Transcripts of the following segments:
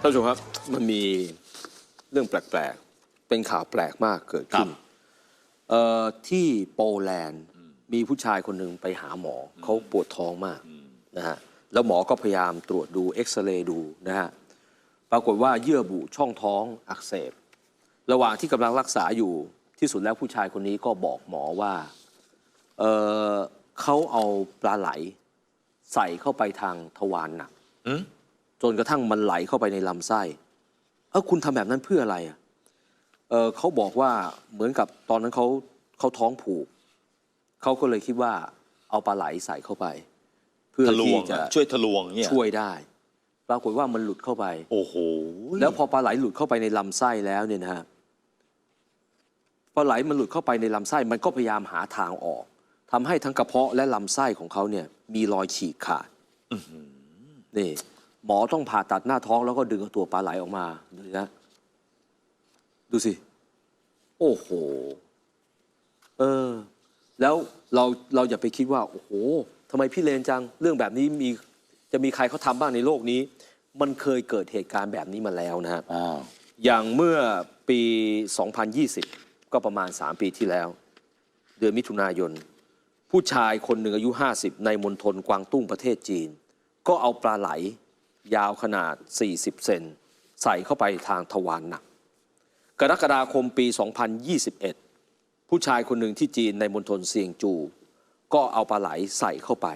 ท่านผู้ชมครับมันมีเรื่องแปลกๆ เป็นข่าวแปลกมากเกิดขึ้นครับเอ่อที่โปแลนด์มีผู้ชายคนหนึ่งไปหาหมออเขาปวดท้องมากนะฮะแล้วหมอก็พยายามตรวจดูเอ็กซเรย์ดูนะฮะปรากฏว่าเยื่อบุช่องท้องอักเสบ ระหว่างที่กำลังรักษาอยู่ที่สุดแล้วผู้ชายคนนี้ก็บอกหมอว่าเอ่อเขาเอาปลาไหล ใส่เข้าไปทางทวารหนักอืม จนกระทั่งมันไหลเข้าไปในลำไส้เออคุณทำแบบนั้นเพื่ออะไรอะเออเขาบอกว่าเหมือนกับตอนนั้นเขาเขาท้องผูกเขาก็เลยคิดว่าเอาปลาไหลใส่เข้าไป เพื่อทะลวที่งจะอะช่วยทะลวงเนี่ยช่วยได้ ปรากฏว่ามันหลุดเข้าไป โอ้โหแล้วพอปลาไหลหลุดเข้าไปในลำไส้แล้วเนี่ยนะฮะปลาไหลมันหลุดเข้าไปในลำไส้ มันก็พยายามหาทางออกทำให้ทั้งกระเพาะและลำไส้ของเขาเนี่ย มีรอยฉีกขาดนี่ หมอต้องผ่าตัดหน้าท้องแล้วก็ดึงเอาตัวปลาไหลออกมาดูสินะดูสิ โอ้โห เออ แล้วเราเราอย่าไปคิดว่า โอ้โหทำไมพี่เลนจัง เรื่องแบบนี้มีจะมีใครเขาทำบ้างในโลกนี้ มันเคยเกิดเหตุการณ์แบบนี้มาแล้วนะฮะอ้าว อย่างเมื่อปี 2020 ก็ประมาณ 3 ปีที่แล้ว เดือนมิถุนายน ผู้ชายคนหนึ่งอายุ 50 ในมณฑลกวางตุ้งประเทศจีน ก็เอาปลาไหล ยาวขนาด 40 เซนใส่เข้าไปทางทวารหนัก กรกฎาคมปี 2021 ผู้ชายคนหนึ่งที่จีนในมณฑลเซียงจู ก็เอาปลาไหลใส่เข้าไป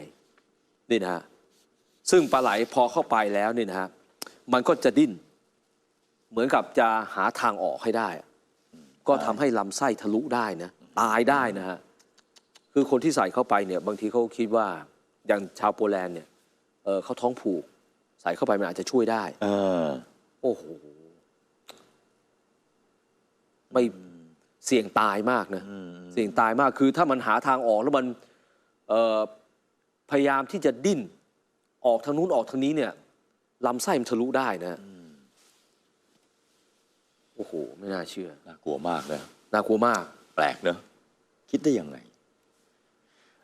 นี่นะฮะซึ่งปลาไหลพอเข้าไปแล้วนี่นะฮะมันก็จะดิ้น เหมือนกับจะหาทางออกให้ได้ ก็ทำให้ลำไส้ทะลุได้นะตายได้นะฮะคือคนที่ใส่เข้าไปเนี่ยบางทีเขาคิดว่าอย่างชาวโปแลนด์เนี่ยเออเขาท้องผูก ใส่เข้าไปมันอาจจะช่วยได้ เออ โอ้โห ไม่เสี่ยงตายมากนะ เสี่ยงตายมากคือถ้ามันหาทางออกแล้วมันเอ่อพยายามที่จะดิ้น ออกทางนู้นออกทางนี้เนี่ยลำไส้มันทะลุได้นะโอ้โห ไม่น่าเชื่อ น่ากลัวมากนะน่ากลัวมาก แปลกเนอะคิดได้ยังไง